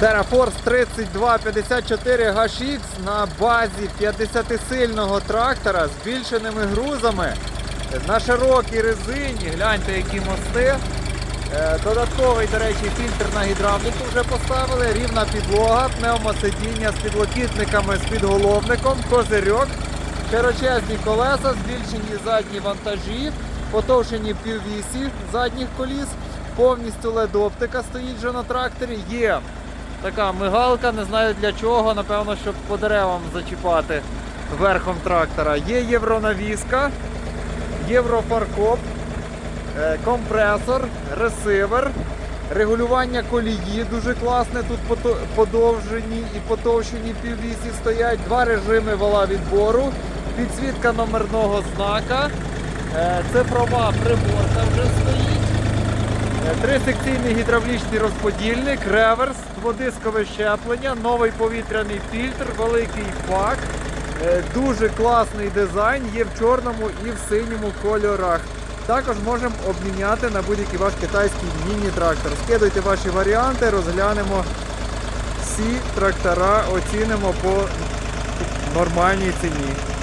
TerraForce 3254 HX на базі 50-сильного трактора з збільшеними грузами на широкій резині. Гляньте, які мости. Е, Додатковий, до речі, фільтр на гідравліку вже поставили, рівна підлога, пневмосидіння з підлокітниками, з підголовником, козирьок, широчезні колеса, збільшені задні вантажі, потовшені піввісі задніх коліс, повністю LED-оптика стоїть вже на тракторі. Є така мигалка, не знаю для чого, напевно, щоб по деревам зачіпати верхом трактора. Є євронавіска, єврофаркоп, Е, компресор, ресивер, регулювання колії дуже класне. Тут подовжені і потовщені піввісі стоять, два режими вала відбору, підсвітка номерного знака, е, цифрова приборка вже стоїть. Трисекційний гідравлічний розподільник, реверс, дводискове щеплення, новий повітряний фільтр, великий бак. Е, Дуже класний дизайн, є в чорному і в синьому кольорах. Також можемо обміняти на будь-який ваш китайський міні-трактор. Скидуйте ваші варіанти, розглянемо всі трактора, оцінимо по нормальній ціні.